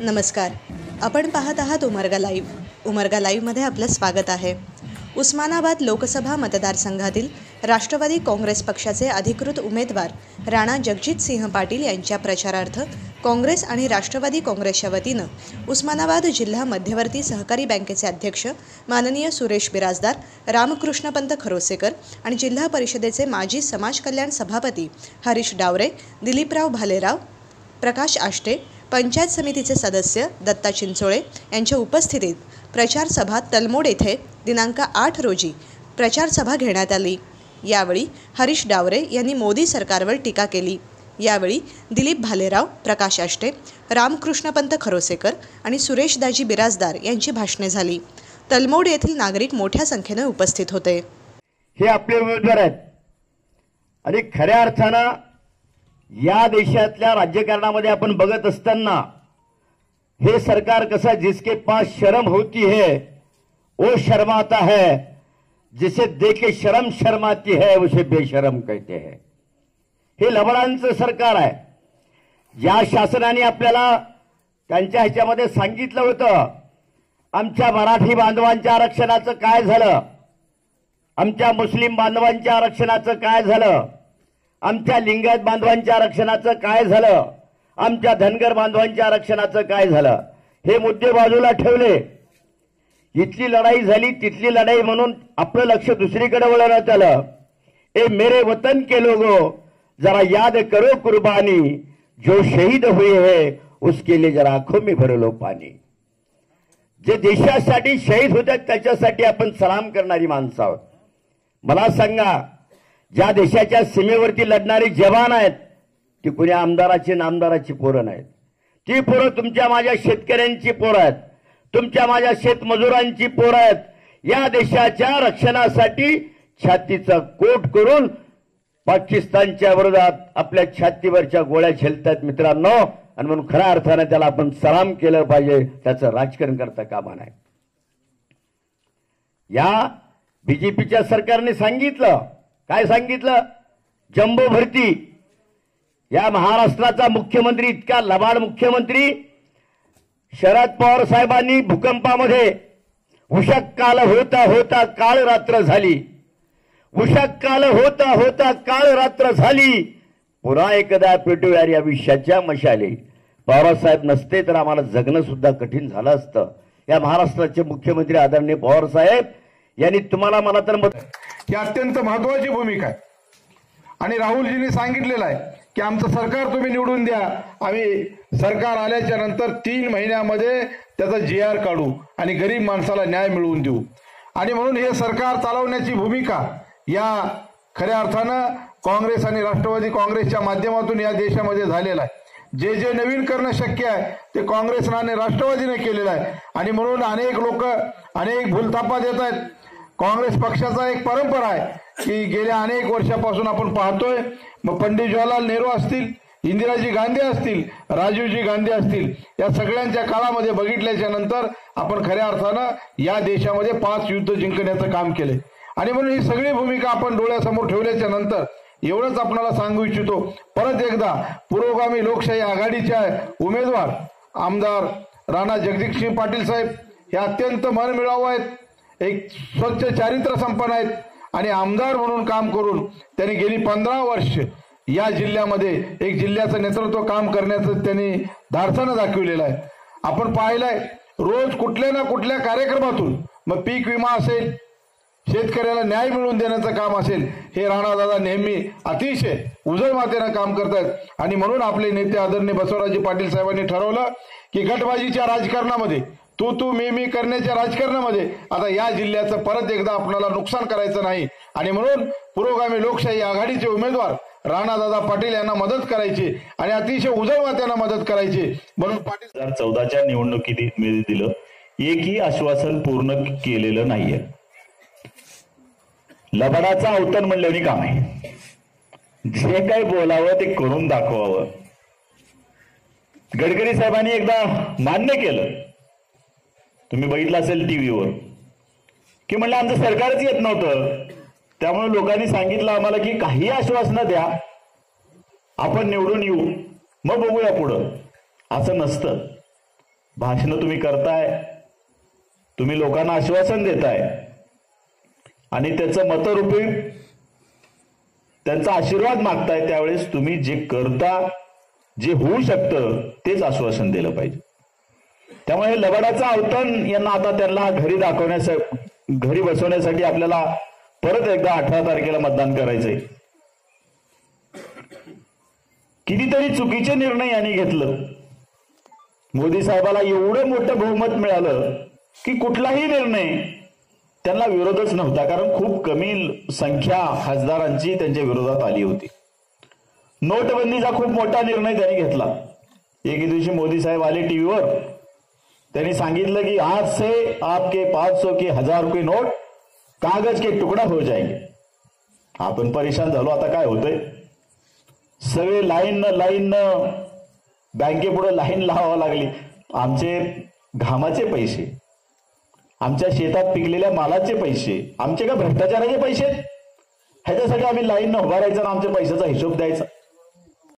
नमस्कार. आपण पाहत आहात उमरगा लाईव्ह. उमरगा लाईव्हमध्ये आपलं स्वागत आहे. उस्मानाबाद लोकसभा मतदारसंघातील राष्ट्रवादी काँग्रेस पक्षाचे अधिकृत उमेदवार राणा जगजितसिंह पाटील यांच्या प्रचारार्थ काँग्रेस आणि राष्ट्रवादी काँग्रेसच्या वतीनं उस्मानाबाद जिल्हा मध्यवर्ती सहकारी बँकेचे अध्यक्ष माननीय सुरेश बिराजदार रामकृष्णपंत खरोसेकर आणि जिल्हा परिषदेचे माजी समाज कल्याण सभापती हरीश डावरे दिलीपराव भालेराव प्रकाश आष्टे पंचायत समितीचे सदस्य दत्ता चिंचोळे यांच्या उपस्थितीत प्रचार सभा तलमोड येथे दिनांक आठ रोजी प्रचार सभा घेण्यात आली. यावेळी हरीश डावरे यांनी मोदी सरकारवर टीका केली. यावेळी दिलीप भालेराव प्रकाश आष्टे रामकृष्णपंत खरोसेकर आणि सुरेशदाजी बिराजदार यांची भाषणे झाली. तलमोड येथील नागरिक मोठ्या संख्येने उपस्थित होते. हे आपले उमेदवार आहेत. आणि खऱ्या अर्थानं या देशातल्या राज्यकारणामध्ये आपण बघत असताना हे सरकार कसं जिसके पास शरम होती है वो शर्माता है जिसे देखे शरम शर्माती है उसे बेशरम कहते हैं। हे लबडांचं सरकार आहे. या शासनाने आपल्याला त्यांच्या ह्याच्यामध्ये सांगितलं होतं आमच्या मराठी बांधवांच्या आरक्षणाचं काय झालं? आमच्या मुस्लिम बांधवांच्या आरक्षणाचं काय झालं? आमच्या लिंगायत बांधवांच्या आरक्षणाचं काय झालं? आमच्या धनगर बांधवांच्या आरक्षणाचं काय झालं? हे मुद्दे बाजूला ठेवले. इथली लढाई झाली तिथली लढाई म्हणून आपलं लक्ष दुसरीकडे वळवण्यात आलं. ए मेरे वतन के लोगो जरा याद करो कुर्बानी. जो शहीद हुए है उसके लिए जरा आखो मी भरलो पाणी जे देशासाठी शहीद होतात त्याच्यासाठी आपण सलाम करणारी माणसं आहोत. मला सांगा ज्या देशाच्या सीमेवरती लढणारे जवान आहेत ती कुणी आमदाराची नामदाराची पोरं नाहीत. ती पोरं तुमच्या माझ्या शेतकऱ्यांची पोरं आहेत तुमच्या माझ्या शेतमजुरांची पोरं आहेत. या देशाच्या रक्षणासाठी छातीचा कोट करून पाकिस्तानच्या विरोधात आपल्या छातीवरच्या गोळ्या झेलतात मित्रांनो. आणि म्हणून खऱ्या अर्थाने त्याला आपण सलाम केलं पाहिजे त्याचं राजकारण करता कामा नाही या बीजेपीच्या सरकारने सांगितलं काय सांगितलं? जम्बो भरती. या महाराष्ट्राचा मुख्यमंत्री इतका लबाड मुख्यमंत्री शरद पवार साहेबांनी भूकंपामध्ये उषक काल होता होता काळ रात्र झाली. उषक काल होता होता काळ रात्र झाली. पुन्हा एकदा पेटूयार या विषयाच्या मशाली. पवारसाहेब नसते तर आम्हाला जगणं सुद्धा कठीण झालं असतं. या महाराष्ट्राचे मुख्यमंत्री आदरणीय पवार साहेब यांनी तुम्हाला मला तर मत ही अत्यंत महत्वाची भूमिका आहे. आणि राहुलजींनी सांगितलेलं आहे की आमचं सरकार तुम्ही निवडून द्या. आम्ही सरकार आल्याच्यानंतर तीन महिन्यामध्ये त्याचा जी आर काढू आणि गरीब माणसाला न्याय मिळवून देऊ. आणि म्हणून हे सरकार चालवण्याची भूमिका या खऱ्या अर्थानं काँग्रेस आणि राष्ट्रवादी काँग्रेसच्या माध्यमातून या देशामध्ये झालेला आहे. जे जे नवीन करणं शक्य आहे ते काँग्रेसनं आणि राष्ट्रवादीने केलेलं आहे. आणि म्हणून अनेक लोक अनेक भूलथापा देत आहेत. काँग्रेस पक्षाचा एक परंपरा आहे की गेल्या अनेक वर्षापासून आपण पाहतोय मग पंडित जवाहरलाल नेहरू असतील इंदिराजी गांधी असतील राजीवजी गांधी असतील या सगळ्यांच्या काळामध्ये बघितल्याच्या नंतर आपण खऱ्या अर्थानं या देशामध्ये पाच युद्ध जिंकण्याचं काम केलंय. आणि म्हणून ही सगळी भूमिका आपण डोळ्यासमोर ठेवल्याच्या नंतर एवढंच आपणाला सांगू इच्छितो. परत एकदा पुरोगामी लोकशाही आघाडीच्या उमेदवार आमदार राणा जगदीशसिंह पाटील साहेब हे अत्यंत मनमिळावू आहेत. एक स्वच्छ चारित्र्य संपन्न आहेत आणि आमदार म्हणून काम करून त्यांनी गेली पंधरा वर्ष या जिल्ह्यामध्ये एक जिल्ह्याचं नेतृत्व काम करण्याचं त्यांनी धाडसानं दाखविलेलं आहे. आपण पाहिलंय रोज कुठल्या ना कुठल्या कार्यक्रमातून मग पीक विमा असेल शेतकऱ्याला न्याय मिळवून देण्याचं काम असेल हे राणादादा नेहमी अतिशय उजळ मातेनं काम करतात आणि म्हणून आपले नेते आदरणीय बसवराजी पाटील साहेबांनी ठरवलं की गटबाजीच्या राजकारणामध्ये तू तू मी मी करण्याच्या राजकारणामध्ये. आता या जिल्ह्याचं परत एकदा आपल्याला नुकसान करायचं नाही. आणि म्हणून पुरोगामी लोकशाही आघाडीचे उमेदवार राणादादा पाटील यांना मदत करायची आणि अतिशय उजळवा त्यांना मदत करायची. म्हणून पाटील हजार चौदाच्या निवडणुकीत दिलं एकही आश्वासन पूर्ण केलेलं नाहीये. लबाडाचं अवतरण म्हणल्याने काम आहे. जे काही बोलावं ते करून दाखवावं. गडकरी साहेबांनी एकदा मान्य केलं. तुम्ही बघितलं असेल टीव्हीवर. की म्हणलं आमचं सरकारच येत नव्हतं. त्यामुळे लोकांनी सांगितलं आम्हाला की काही आश्वासनं द्या. आपण निवडून येऊ. मग बघूया पुढं. असं नसतं. भाषणं तुम्ही करताय. तुम्ही लोकांना आश्वासन देताय. आणि त्याचं मतरूपी त्यांचा आशीर्वाद मागताय त्यावेळेस तुम्ही जे करता जे होऊ शकतं तेच आश्वासन दिलं पाहिजे. त्यामुळे लबाडाचं अवतन यांना आता त्यांना घरी दाखवण्यासाठी घरी बसवण्यासाठी आपल्याला परत एकदा अठरा तारखेला मतदान करायचंय. कितीतरी चुकीचे निर्णय यांनी घेतलं. मोदी साहेबाला एवढं मोठं बहुमत मिळालं की कुठलाही निर्णय त्यांना विरोधच नव्हता कारण खूप कमी संख्या खासदारांची त्यांच्या विरोधात आली होती. नोटबंदीचा खूप मोठा निर्णय त्यांनी घेतला. एके दिवशी मोदी साहेब आले टीव्हीवर. त्यांनी सांगितलं की आज से आपके पाच सौ की हजार रुपये नोट कागज के तुकडा हो जाएंगे। आपण परेशान झालो आता काय होतंय? सगळे लाईन लाईन बँकेपुढे लाईन लावावं लागली. आमचे घामाचे पैसे आमच्या शेतात पिकलेल्या मालाचे पैसे आमचे का भ्रष्टाचाराचे पैसे? ह्याच्यासाठी आम्ही लाईन न उभारायचा आणि आमच्या पैशाचा हिशोब द्यायचा.